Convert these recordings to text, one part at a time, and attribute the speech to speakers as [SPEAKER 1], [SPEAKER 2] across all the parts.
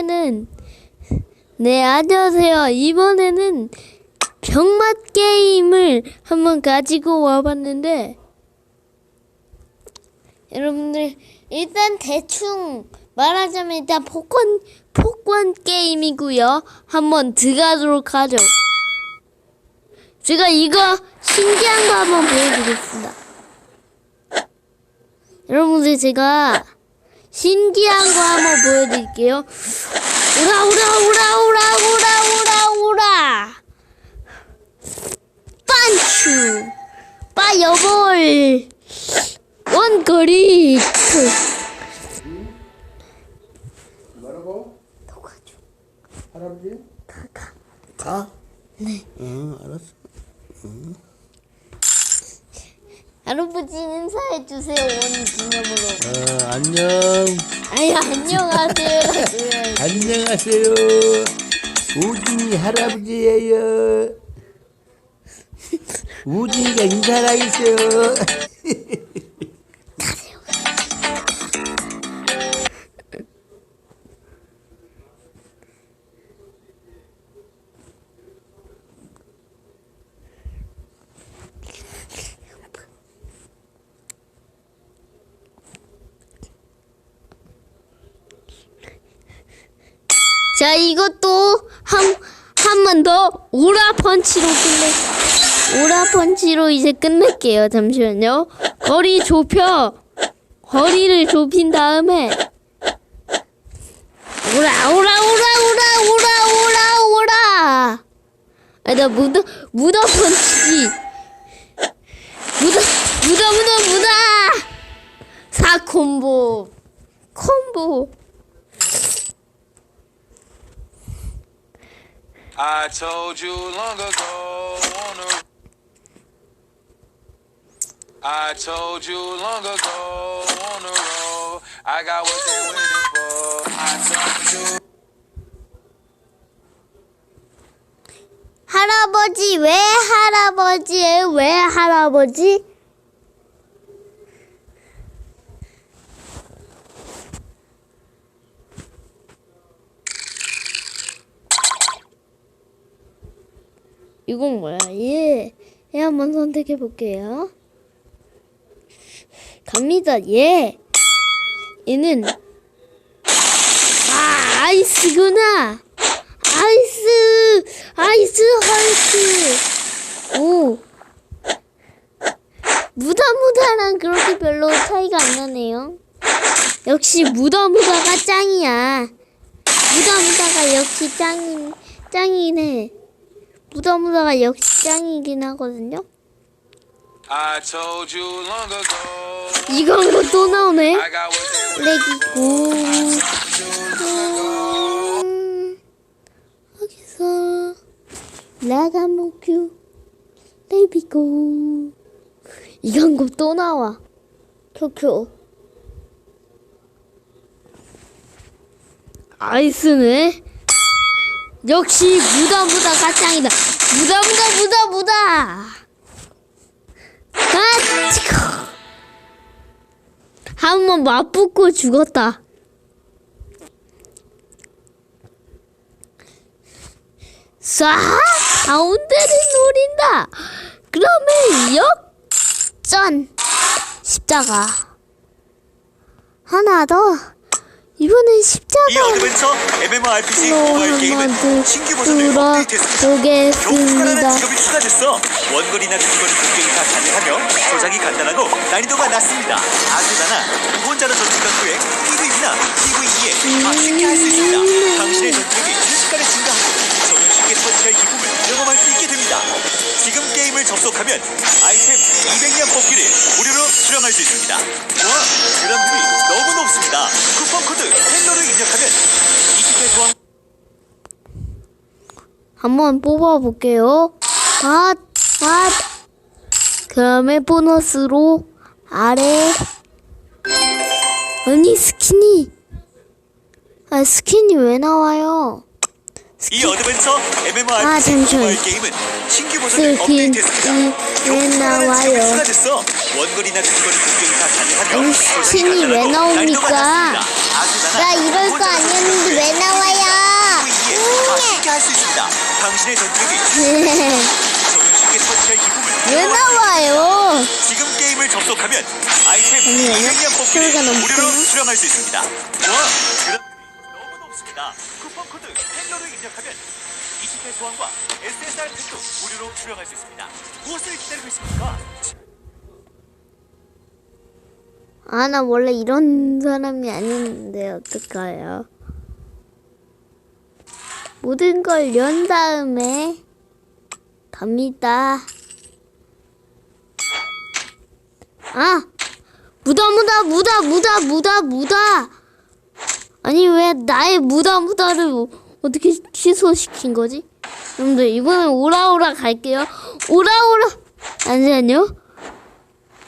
[SPEAKER 1] 이번에는 네 안녕하세요. 이번에는 병맛 게임을 한번 가지고 와봤는데 여러분들 일단 대충 말하자면 일단 복권 복권 게임이고요. 한번 들어가도록 하죠. 제가 이거 신기한 거 한번 보여드리겠습니다. 여러분들 제가 신기한 거 한번 보여드릴게요. 오라 오라 오라 오라 오라 오라 오라 빤추 빠여볼 원거리
[SPEAKER 2] 뭐라고?
[SPEAKER 1] 도가죠
[SPEAKER 2] 할아버지?
[SPEAKER 1] 가가
[SPEAKER 2] 가? 네. 응, 알았어.
[SPEAKER 1] 할아버지 인사해 주세요 원 기념으로
[SPEAKER 2] 어, 안녕.
[SPEAKER 1] 아니 안녕하세요.
[SPEAKER 2] 안녕하세요. 우진이 할아버지예요. 우진이가 인사를 하겠어요.
[SPEAKER 1] 자 이것도 한 한 번 더 오라 펀치로 끝내 오라 펀치로 이제 끝낼게요. 잠시만요. 거리 좁혀. 거리를 좁힌 다음에 오라 오라 오라 오라 오라 오라 오라. 아 나 무더 무더 펀치지. 무더 무더 무더 무더. 사 콤보. 콤보
[SPEAKER 3] I told you long ago on the I told you long ago on the road I got what they waiting for I told you
[SPEAKER 1] 할아버지 왜 할아버지예요? 왜 할아버지? 이건 뭐야? 예. 예 한번 선택해 볼게요. 갑니다. 예. 얘는 아 아이스구나. 아이스 아이스 헐크 오 무다무다랑 그렇게 별로 차이가 안 나네요 역시 무다무다가 짱이야 무다무다가 역시 짱이 짱이네 무다무다가 역시 짱이긴 하거든요? 이건 거또 나오네? 레기고 음, 여기서 라가모큐 레비고 이건 거또 나와. 큐큐 아이스네 역시 무다 무다 가짱이다 무다 무다 무다 무다 아 한번 맞붙고 죽었다 쏴! 가운데를 노린다! 그러면 역전! 십자가. 하나 더. 이번엔
[SPEAKER 4] 이
[SPEAKER 1] 십자가.
[SPEAKER 4] 어드벤처 MMORPG
[SPEAKER 1] 로
[SPEAKER 4] 모바일 게임은 신규 버전을 업데이트했습니다. 직업이 추가됐어. 원거리나 경쟁이 다 가능하며 조작이 간단하고 난이도가 낮습니다. 아주 많아. 혼자로 전투가 후에 PVP나 PVE에 다 쉽게 할 수 있습니다. 당신의 전투력이 순식간에 증가하고 적을 쉽게 처치할 기쁨을 경험할 수 있게 됩니다. 지금 게임을 접속하면 아이템 200년 뽑기를 수령할 수 있습니다. 와, 그람들이 너무 높습니다. 쿠폰 코드 헬로를 입력하면 20배 소환
[SPEAKER 1] 한번 뽑아볼게요. 갓, 갓. 그다음에 보너스로 아래. 아니 스킨이. 아 스킨이 왜 나와요?
[SPEAKER 4] 이 어드벤처 MMORPG
[SPEAKER 1] 아,
[SPEAKER 4] 모바일 게임은 신규 버전을 업데이트했습니다. 겨우
[SPEAKER 1] 나와요.
[SPEAKER 4] 원거리나 중거리 공격이 다 가능하며 신이
[SPEAKER 1] 왜 나옵니까? 나 이럴 거 아니었는데 왜 나와요? 네.
[SPEAKER 4] 쉽게 당신의 전투력이
[SPEAKER 1] 네. 왜 나와요?
[SPEAKER 4] 지금 게임을 접속하면 아이템
[SPEAKER 1] 생략
[SPEAKER 4] 무료로 수령할 수 있습니다. 와, 쿠폰 코드 팬러를 입력하면 20회 소환과 SSR 팩도 무료로 수령할 수 있습니다. 무엇을 기다리고 있습니까?
[SPEAKER 1] 아, 나 원래 이런 사람이 아닌데, 어떡해요? 모든 걸 연 다음에 갑니다. 아! 무다, 무다, 무다, 무다, 무다, 무다! 아니, 왜 나의 무다, 무다를 어떻게 취소시킨 거지? 여러분들, 이번엔 오라오라 갈게요. 오라오라! 잠시만요.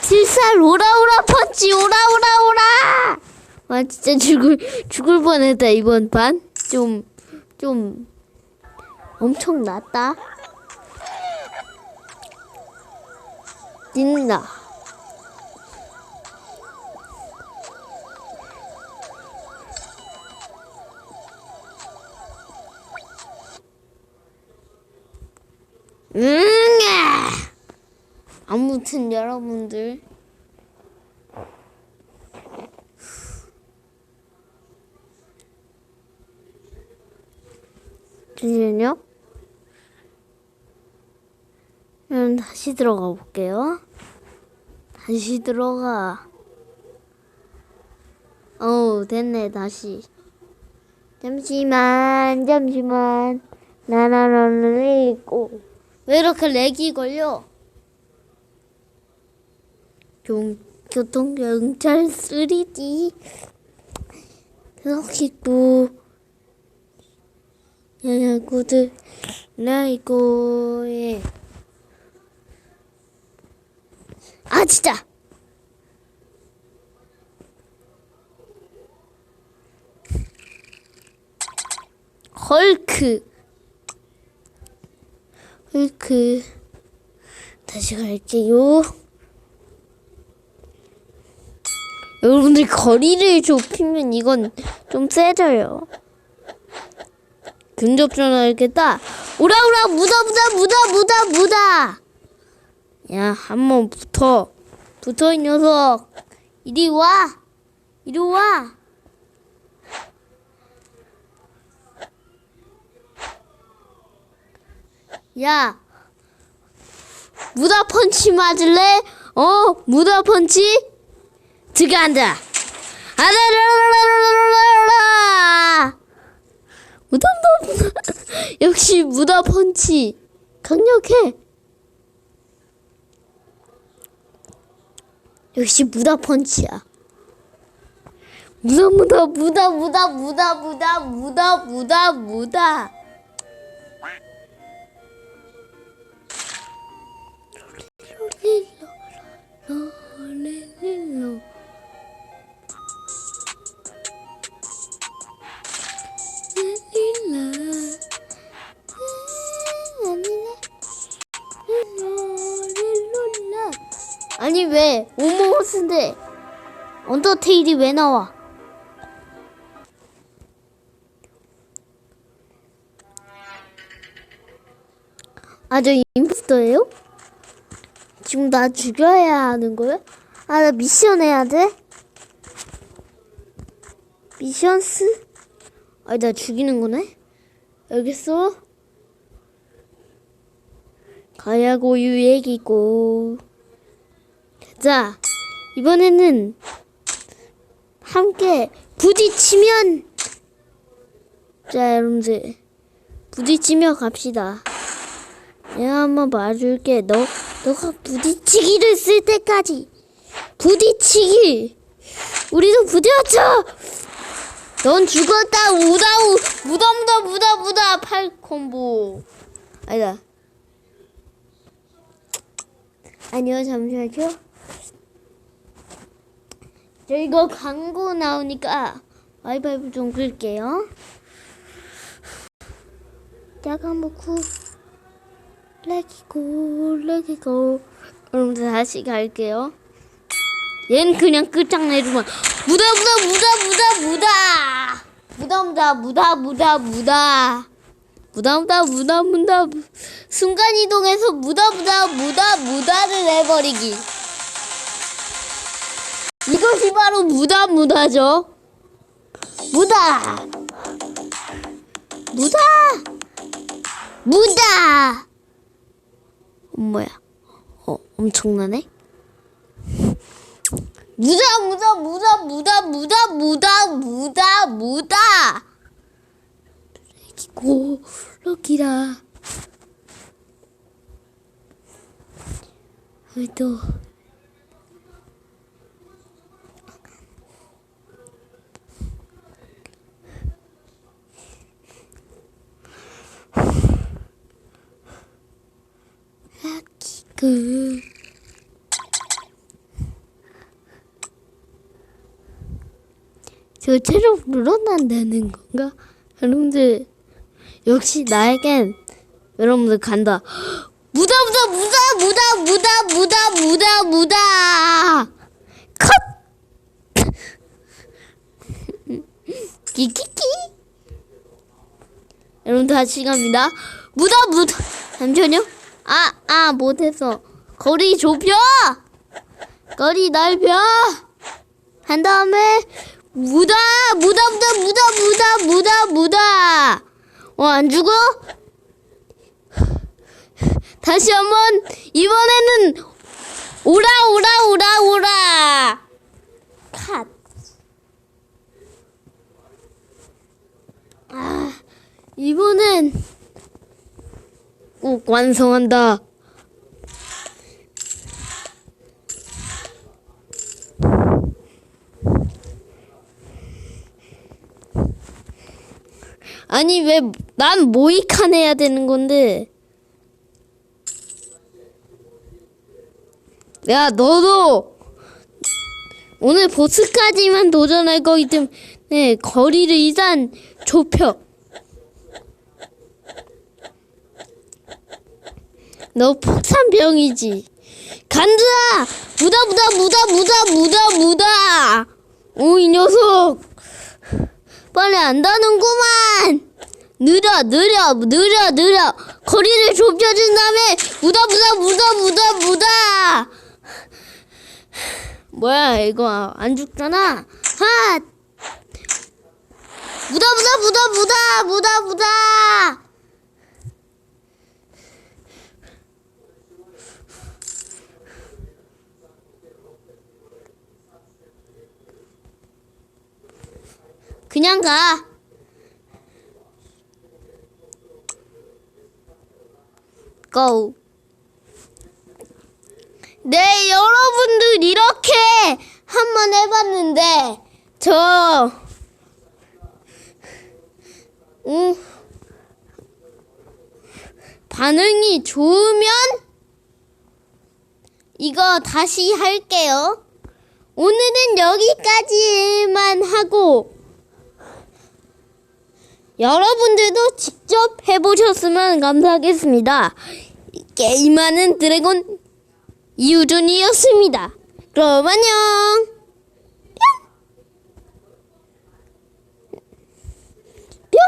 [SPEAKER 1] 칠살 오라오라 펀치 오라오라 오라 와 진짜 죽을 죽을 뻔했다 이번 판 좀좀 엄청 낫다 닌다 음 아. 아무튼 여러분들 잠시만요. 그럼 다시 들어가 볼게요. 다시 들어가. 어 됐네 다시. 잠시만 잠시만 나나나나 있고 왜 이렇게 렉이 걸려? 경, 교통 경찰 3D 여기도 야야구들. 나이고에. 아 진짜! 헐크 헐크 다시 갈게요. 여러분들 거리를 좁히면 이건 좀 세져요. 근접 전화 이렇게 딱 오라 오라 무다 무다 무다 무다 무다. 야 한번 붙어 붙어 이 녀석 이리 와 이리 와. 야 무다 펀치 맞을래? 어 무다 펀치? 들어간다. 아라라라라라라라. 무다 무다 역시 무다 펀치 강력해. 역시 무다 펀치야. 무다 무다 무다 무다 무다 무다 무다 무다 무다. 아니 왜 오모스인데 언더테일이 왜 나와? 아 저 임포스터예요? 지금 나 죽여야 하는 거야? 아 나 미션 해야 돼? 미션스? 아나 죽이는 거네? 알겠어? 가야고 유 얘기고. 자 이번에는 함께 부딪히면. 자 여러분들. 부딪히며 갑시다. 내가 한번 봐줄게. 너 너가 부딪히기를 쓸 때까지. 부딪히기. 우리도 부딪혀! 넌 죽었다. 우다우. 무다 무다 무다 무다. 팔 콤보. 아니다 아니요 잠시만요. 저 이거 광고 나오니까 와이파이 좀 끌게요. 야간 먹고 레기고 레기고 여러분들 다시 갈게요. 얘는 그냥 끝장내주면 무다 무다 무다 무다 무다. 무다 무다 무다 무다 무다 무다 무다 무다 무다 무다 순간 이동해서 무다 무다 무다 무다를 해버리기. 이것이 바로 무다 무다죠. 무다 무다 무다 어, 뭐야? 어 엄청나네. 무다 무다 무다 무다 무다 무다 무다 무다 고르기라. 또그저 체력 늘어난다는 건가? 여러분들 역시 나에겐 여러분들 간다. 무다 무다 무다 무다 무다 무다 무다 무다 컷. 키키키. 여러분 다시 갑니다. 무다 무다 잠시만요. 아아 못했어. 거리 좁혀. 거리 넓혀. 한 다음에 무다 무다 무다 무다 무다 무다 무다 어 안 죽어? 다시 한 번 이번에는 오라 오라 오라 오라 컷. 아 이번엔 꼭 완성한다. 아니 왜 난 모이칸 해야 되는 건데. 야 너도 오늘 보스까지만 도전할 거기 때문에 거리를 일단 좁혀. 너 폭탄병이지? 간다! 무다 무다 무다 무다 무다 무다! 오 이 녀석 빨리 안다는구만. 느려 느려 느려 느려. 거리를 좁혀준 다음에 무다 무다 무다 무다 무다. 뭐야 이거 안 죽잖아. 하 무다 무다 무다 무다 무다 무다 그냥 가 고. 네, 여러분들 이렇게 한번 해봤는데 저 음, 반응이 좋으면 이거 다시 할게요. 오늘은 여기까지만 하고 여러분들도 직접 해보셨으면 감사하겠습니다. 게임하는 드래곤 이우준이었습니다. 그럼 안녕!